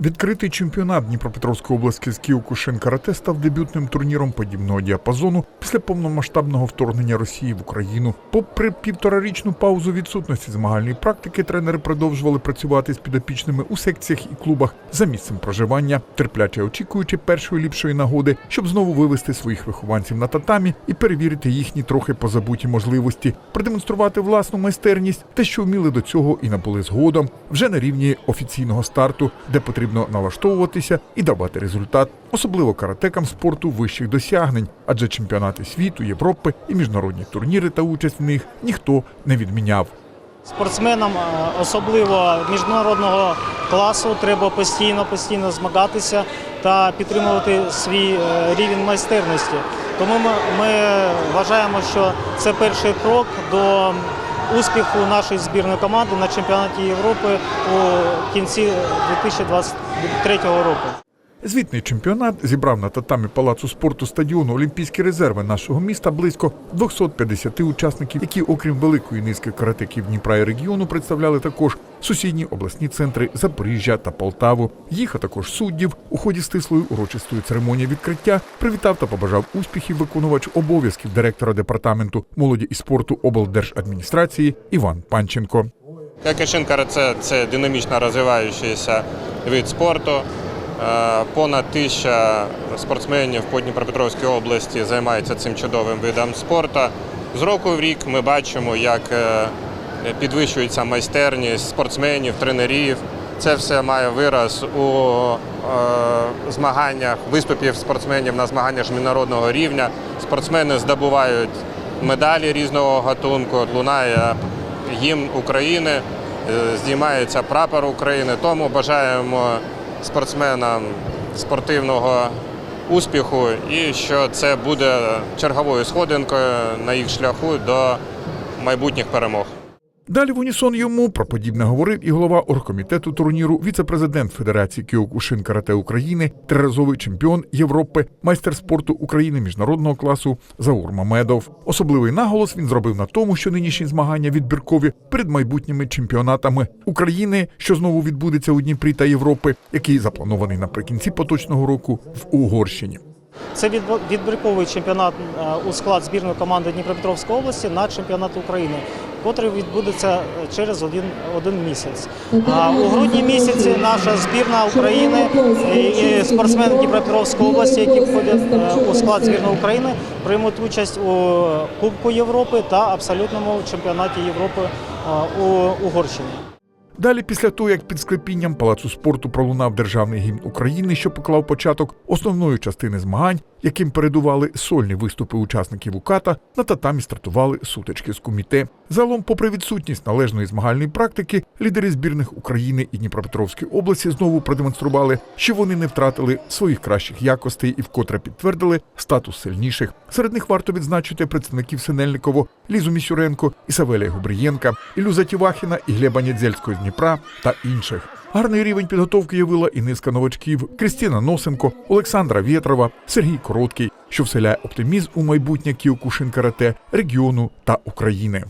Відкритий чемпіонат Дніпропетровської області з Кіокушин карате став дебютним турніром подібного діапазону після повномасштабного вторгнення Росії в Україну. Попри півторарічну паузу відсутності змагальної практики, тренери продовжували працювати з підопічними у секціях і клубах за місцем проживання, терпляче очікуючи першої ліпшої нагоди, щоб знову вивести своїх вихованців на татамі і перевірити їхні трохи позабуті можливості, продемонструвати власну майстерність, те, що вміли до цього і набули згодом, вже на рівні офіційного старту, де потрібно налаштовуватися і давати результат, особливо каратекам спорту вищих досягнень, адже чемпіонати світу, Європи і міжнародні турніри та участь в них ніхто не відміняв. Спортсменам, е, особливо міжнародного класу, треба постійно постійно змагатися та підтримувати свій е, рівень майстерності. Тому ми, ми вважаємо, що це перший крок до успіху нашої збірної команди на чемпіонаті Європи у кінці 2023 року. Звітний чемпіонат зібрав на татамі палацу спорту стадіону Олімпійські резерви нашого міста близько 250 учасників, які, окрім великої низки каратеків Дніпра і регіону, представляли також сусідні обласні центри Запоріжжя та Полтаву. Їх а також суддів у ході стислої урочистої церемонії відкриття привітав та побажав успіхів виконувач обов'язків директора департаменту молоді і спорту облдержадміністрації Іван Панченко. Кайкашин карате – це динамічно розвиваючийся вид спорту. Е, Понад тисяча спортсменів по Дніпропетровській області займаються цим чудовим видом спорту. З року в рік ми бачимо, як е, підвищується майстерність спортсменів, тренерів. Це все має вираз у е, змаганнях виступів спортсменів на змаганнях міжнародного рівня. Спортсмени здобувають медалі різного гатунку, лунає гімн України, здіймається прапор України. Тому бажаємо спортсменам спортивного успіху і що це буде черговою сходинкою на їх шляху до майбутніх перемог. Далі в унісон йому про подібне говорив і голова оргкомітету турніру, віце-президент Федерації Кіокушин Карате України, триразовий чемпіон Європи, майстер спорту України міжнародного класу Заур Мамедов. Особливий наголос він зробив на тому, що нинішні змагання відбіркові перед майбутніми чемпіонатами України, що знову відбудеться у Дніпрі та Європи, який запланований наприкінці поточного року в Угорщині. Це відбірковий чемпіонат е, у склад збірної команди Дніпропетровської області на чемпіонат України, котрий відбудеться е, через один, один місяць. А у грудні місяці наша збірна України і, спортсмени Дніпропетровської області, які входять е, у склад збірної України, приймуть участь у Кубку Європи та абсолютному чемпіонаті Європи е, у Угорщині. Далі, після того, як під склепінням палацу спорту пролунав державний гімн України, що поклав початок основної частини змагань, яким передували сольні виступи учасників УКАТа, на татамі стартували сутички з куміте. Загалом, попри відсутність належної змагальної практики, лідери збірних України і Дніпропетровської області знову продемонстрували, що вони не втратили своїх кращих якостей і вкотре підтвердили статус сильніших. Серед них варто відзначити представників Синельниково, Лізу Місюренко, Ісавелія Губрієнка, Ілю Затівахіна і Глеба з Дніпра та інших. Гарний рівень підготовки явила і низка новачків Крістіна Носенко, Олександра Вєтрова, Сергій Короткий, що вселяє оптимізм у майбутнє Кіокушин карате регіону та України.